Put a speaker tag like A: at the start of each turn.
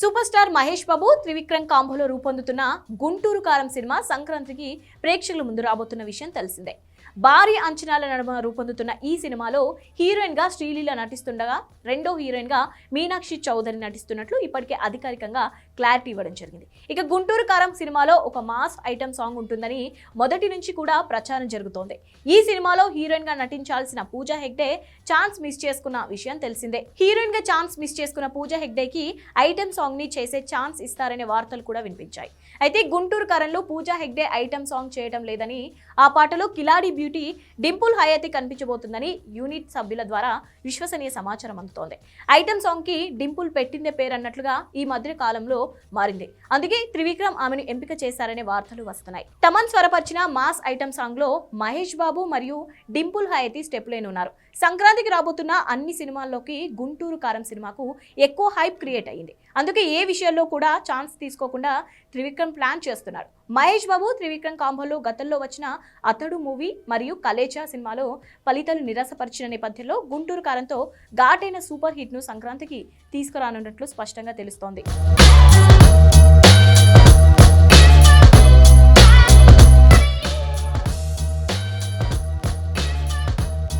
A: Super star Mahesh Babu Trivikram కాంబోలో రూపొందుతున్న గుంటూరు కారం సినిమా సంక్రాంతికి ప్రేక్షకుల ముందు రాబోతున్న విషయం తెలిసిందే. భారీ అంచనాల నడుమ రూపొందుతున్న ఈ సినిమాలో హీరోయిన్గా శ్రీలీల నటిస్తుండగా రెండో హీరోయిన్గా మీనాక్షి చౌదరి నటిస్తున్నట్లు ఇప్పటికే అధికారికంగా క్లారిటీ ఇవ్వడం జరిగింది. ఇక గుంటూరు కారం సినిమాలో ఒక మాస్ ఐటమ్ సాంగ్ ఉంటుందని మొదటి నుంచి కూడా ప్రచారం జరుగుతోంది. ఈ సినిమాలో హీరోయిన్గా నటించాల్సిన పూజా హెగ్డే ఛాన్స్ మిస్ చేసుకున్న విషయం తెలిసిందే. హీరోయిన్గా ఛాన్స్ మిస్ చేసుకున్న పూజా హెగ్డేకి ఐటమ్ సాంగ్ని చేసే ఛాన్స్ ఇస్తారనే వార్తలు కూడా వినిపించాయి. అయితే గుంటూరు కరంలో పూజా హెగ్డే ఐటమ్ సాంగ్ చేయడం లేదని ఆ పాటలో కిలాడి బ్యూటీ డింపుల్ హయాతి కనిపించబోతుందని యూనిట్ సభ్యుల ద్వారా విశ్వసనీయ సమాచారం అందుతోంది. ఐటమ్ సాంగ్కి డింపుల్ పెట్టిందే పేరు అన్నట్లుగా ఈ మధ్య కాలంలో మారింది. అందుకే త్రివిక్రమ్ ఆమెను ఎంపిక చేశారనే వార్తలు వస్తున్నాయి. తమన్ స్వరపరిచిన మాస్ ఐటమ్ సాంగ్లో మహేష్ బాబు మరియు డింపుల్ హయతి స్టెప్ లేనున్నారు సంక్రాంతికి రాబోతున్న అన్ని సినిమాల్లోకి గుంటూరు కారం సినిమాకు ఎక్కువ హైప్ క్రియేట్ అయ్యింది. అందుకే ఏ విషయాల్లో కూడా ఛాన్స్ తీసుకోకుండా త్రివిక్రమ్ ప్లాన్ చేస్తున్నారు. మహేష్ బాబు త్రివిక్రమ్ కాంబోలో గతంలో వచ్చిన అతడు మూవీ మరియు కలేచా సినిమాలో ఫలితాలు నిరాశపరిచిన నేపథ్యంలో గుంటూరు కారంతో ఘాటైన సూపర్ హిట్ను సంక్రాంతికి తీసుకురానున్నట్లు స్పష్టంగా తెలుస్తోంది.